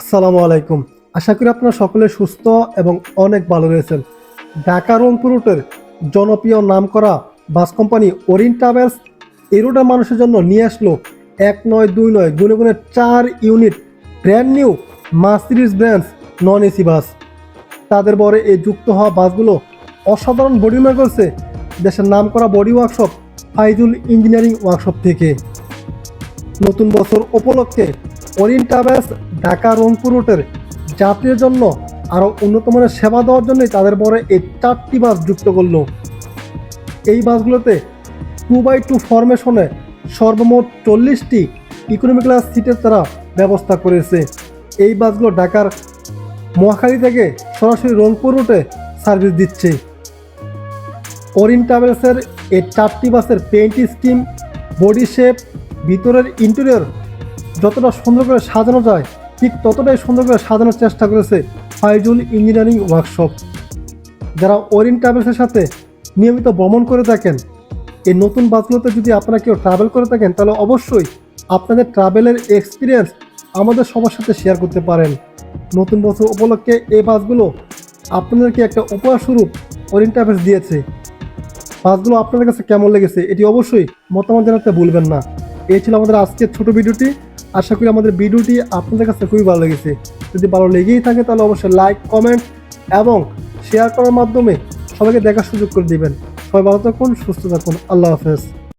আসসালামু আলাইকুম। আশা করি আপনারা সকলে সুস্থ এবং অনেক ভালো রয়েছেন। ঢাকা রংপুর রুটের জনপ্রিয় নামকরা বাস কোম্পানি ওরিন ট্রাভেলস এই মানুষের জন্য নিয়ে আসলো এক নয় দুই নয় গুনে গুনে চার unit brand new Mercedes brands non AC bus. তাদের বরে এই যুক্ত হওয়া বাসগুলো অসাধারণ বডি মেক করছে দেশের নাম করা body workshop Faizul engineering workshop থেকে। নতুন বছর উপলক্ষে অরিন ট্রাভেলস ঢাকা রংপুর রুটের যাত্রীর জন্য আরও উন্নত মানের সেবা দেওয়ার জন্যই তাদের পরে এই চারটি বাস যুক্ত করল। এই বাসগুলোতে টু বাই টু ফরমেশনে সর্বমোট চল্লিশটি ইকোনমি ক্লাস সিটের তারা ব্যবস্থা করেছে। এই বাসগুলো ঢাকার মহাখালী থেকে সরাসরি রংপুর রুটে সার্ভিস দিচ্ছে। অরিন ট্রাভেলসের এই চারটি বাসের পেইন্ট স্কিম বডি শেপ ভিতরের ইন্টেরিয়র যতটা সুন্দর করে সাজানো যায় ঠিক ততটাই সুন্দর করে সাজানোর চেষ্টা করেছে ফাইজুল ইঞ্জিনিয়ারিং ওয়ার্কশপ। যারা অরিন ট্রাভেলসের সাথে নিয়মিত ভ্রমণ করে থাকেন, এই নতুন বাসগুলোতে যদি আপনারা কেউ ট্রাভেল করে থাকেন, তাহলে অবশ্যই আপনাদের ট্রাভেলের এক্সপিরিয়েন্স আমাদের সবার সাথে শেয়ার করতে পারেন। নতুন বছর উপলক্ষে এই বাসগুলো আপনাদেরকে একটা উপহার স্বরূপ অরিন ট্রাভেলস দিয়েছে। বাসগুলো আপনাদের কাছে কেমন লেগেছে, এটি অবশ্যই মতামত জানাতে ভুলবেন না। এই ছিল আমাদের আজকের ছোট ভিডিওটি। আশা করি আমাদের ভিডিওটি আপনাদের কাছে খুবই ভালো লেগেছে। যদি ভালো লেগেই থাকে তাহলে অবশ্যই লাইক কমেন্ট এবং শেয়ার করার মাধ্যমে সবাইকে দেখার সুযোগ করে দিবেন। সবাই ভালো থাকুন, সুস্থ থাকুন। আল্লাহ হাফেজ।